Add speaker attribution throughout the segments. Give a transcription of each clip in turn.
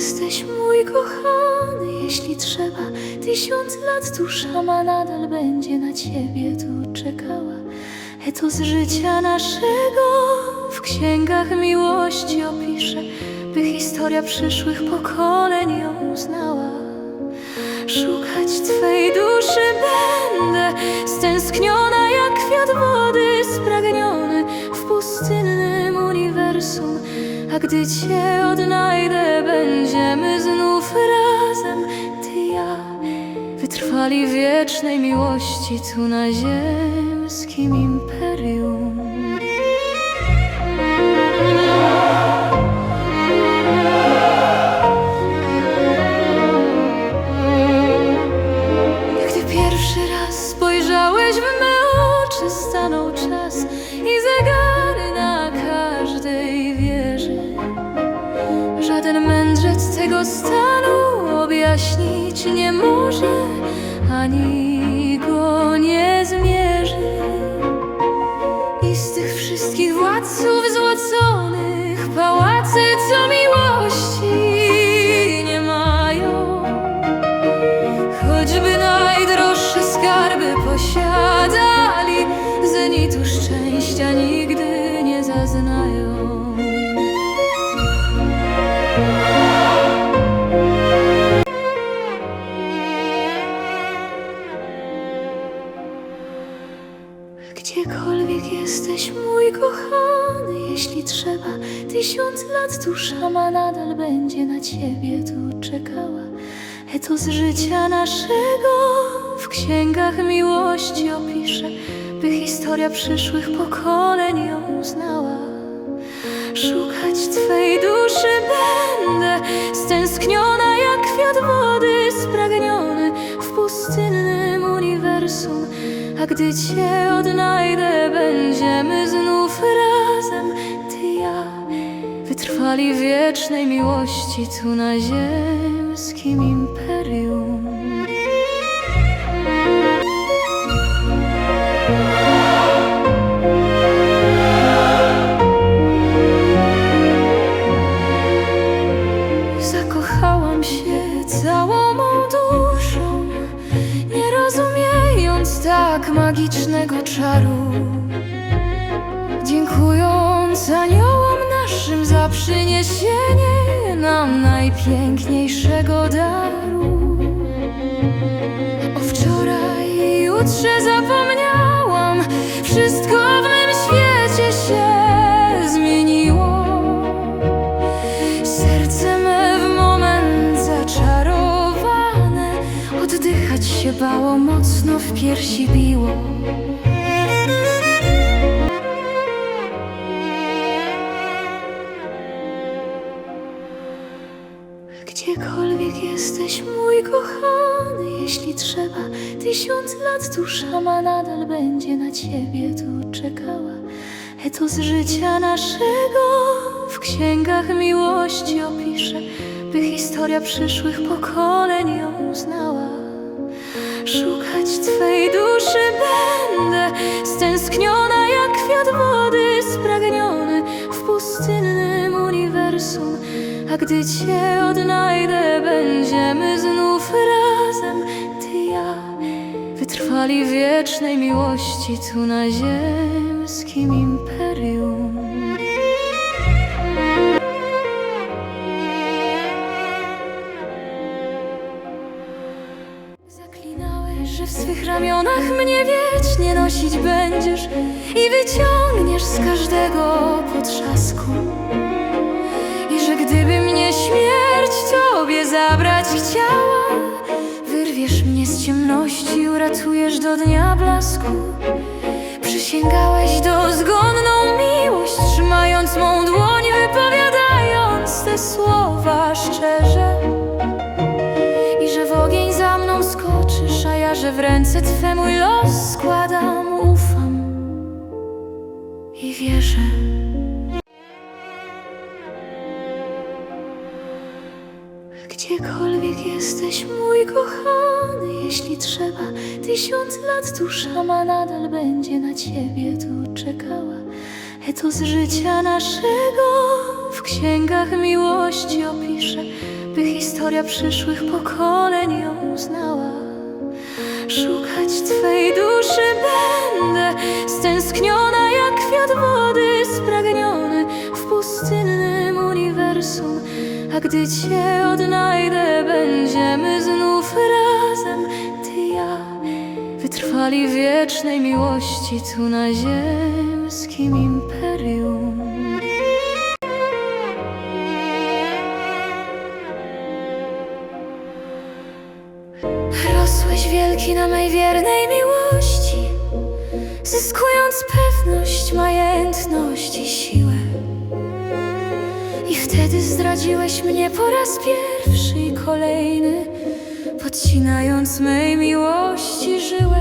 Speaker 1: jesteś mój kochany, jeśli trzeba Tysiąc lat dusza ma nadal będzie na ciebie tu czekała. Etos życia naszego w księgach miłości opiszę By historia przyszłych pokoleń ją znała. Szukać Twej duszy będę Stęskniona jak kwiat wody Spragniony w pustynnym uniwersum A gdy Cię odnajdę Będziemy znów razem. Ty i ja Wytrwali wiecznej miłości Tu na ziemskim imperium. Gdy pierwszy raz spojrzałeś w me oczy, stanął czas i zegary tego stanu objaśnić nie może, ani go nie zmierzy. I z tych wszystkich władców złoconych pałacy, co miłości nie mają. Choćby najdroższe skarby posiadali, zenitu szczęścia nigdy nie zaznają. Będzie na ciebie tu czekała. Etos życia naszego w księgach miłości opiszę, by historia przyszłych pokoleń ją znała. Szukać Twej duszy będę, stęskniona jak kwiat wody, spragniony w pustynnym uniwersum. A gdy Cię odnajdę, będziemy znów w wiecznej miłości tu na ziemskim imperium. Zakochałam się całą mą duszą, nie rozumiejąc tak magicznego czaru. Dziękując aniołom przyniesienie nam najpiękniejszego daru. O wczoraj i jutrze zapomniałam, wszystko w mym świecie się zmieniło. Serce me w moment zaczarowane Oddychać się bało, mocno w piersi biło Gdziekolwiek jesteś, mój kochany, jeśli trzeba Tysiąc lat dusza ma nadal będzie na ciebie tu czekała. Etos życia naszego w księgach miłości opiszę By historia przyszłych pokoleń ją znała. Szukać Twej duszy będę Stęskniona jak kwiat A gdy Cię odnajdę Będziemy znów razem Ty ja Wytrwali wiecznej miłości Tu na ziemskim imperium Zaklinałeś, że w swych ramionach mnie wiecznie nosić będziesz i wyciągniesz z każdego potrzasku. Gdyby mnie śmierć tobie zabrać chciała, wyrwiesz mnie z ciemności uratujesz do dnia blasku. Przysięgałeś dozgonną miłość, trzymając mą dłoń, wypowiadając te słowa szczerze. I że w ogień za mną skoczysz, a ja, że w ręce Twe mój los składam, Gdziekolwiek jesteś, mój kochany, jeśli trzeba, tysiąc lat dusza ma nadal będzie na ciebie tu czekała. Etos życia naszego w księgach miłości opiszę, by historia przyszłych pokoleń ją znała. Szukać Twej duszy będę, stęskniona jak kwiat wody, Gdy Cię odnajdę, będziemy znów razem, Ty i ja, wytrwali wiecznej miłości tu na ziemskim imperium. Rosłeś wielki na mej wiernej miłości, zyskując pewność, majętność i siłę. Wtedy zdradziłeś mnie po raz pierwszy i kolejny, podcinając mej miłości żyłę.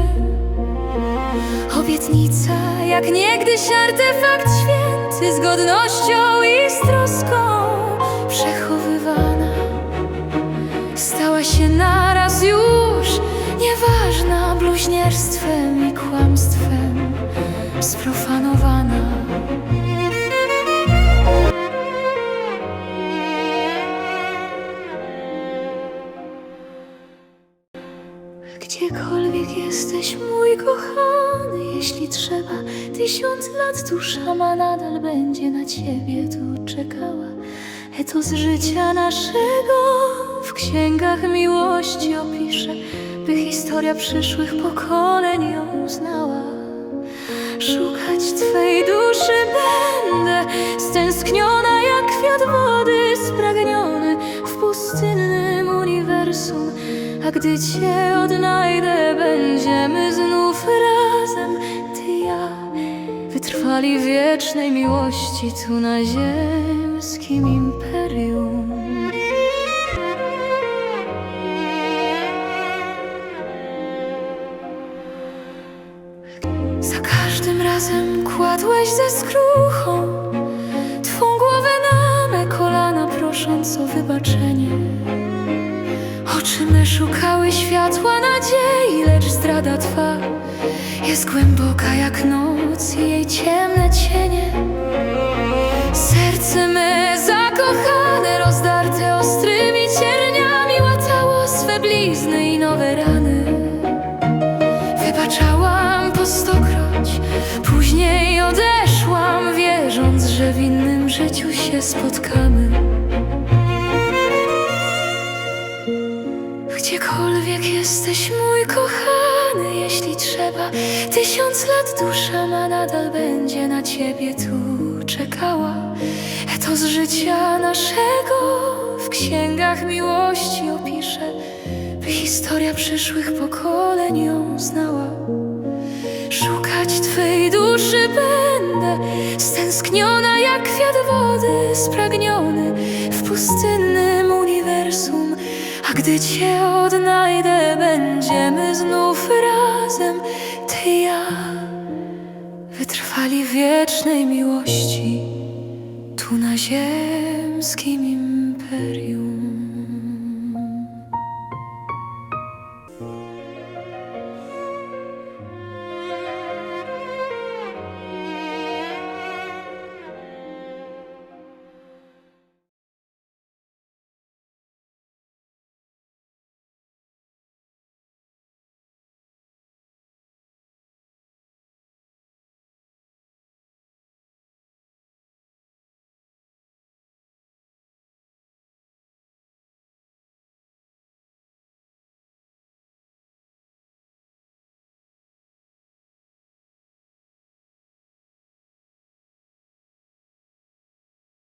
Speaker 1: Obietnica, jak niegdyś artefakt święty, z godnością i z troską przechowywana stała się naraz już nieważna bluźnierstwem i kłamstwem sprofanowana. Gdziekolwiek jesteś, mój kochany, jeśli trzeba, tysiąc lat dusza ma nadal będzie na ciebie tu czekała. Etos życia naszego w księgach miłości opiszę, by historia przyszłych pokoleń ją znała. Szukać Twej duszy będę, stęskniona jak kwiat wody, spragniony w pustynnym uniwersum. A gdy Cię odnajdę, w wiecznej miłości tu na ziemskim imperium. Za każdym razem kładłeś ze skruchą Twą głowę na me kolana, prosząc o wybaczenie. Oczy me szukały światła nadziei, lecz zdrada Twa jest głęboka jak noc i jej ciemne cienie. Serce me zakochane, rozdarte ostrymi cierniami, łatało swe blizny i nowe rany. Wybaczałam po stokroć, później odeszłam, wierząc, że w innym życiu się spotkamy. Gdziekolwiek jesteś, mój kochany, jeśli trzeba, tysiąc lat dusza ma nadal będzie na ciebie tu czekała. Etos życia naszego w księgach miłości opiszę, by historia przyszłych pokoleń ją znała. Szukać Twej duszy będę, stęskniona jak kwiat wody, spragniony w pustynnym uniwersum. A gdy Cię odnajdę, będziemy wiecznej miłości tu na ziemskim.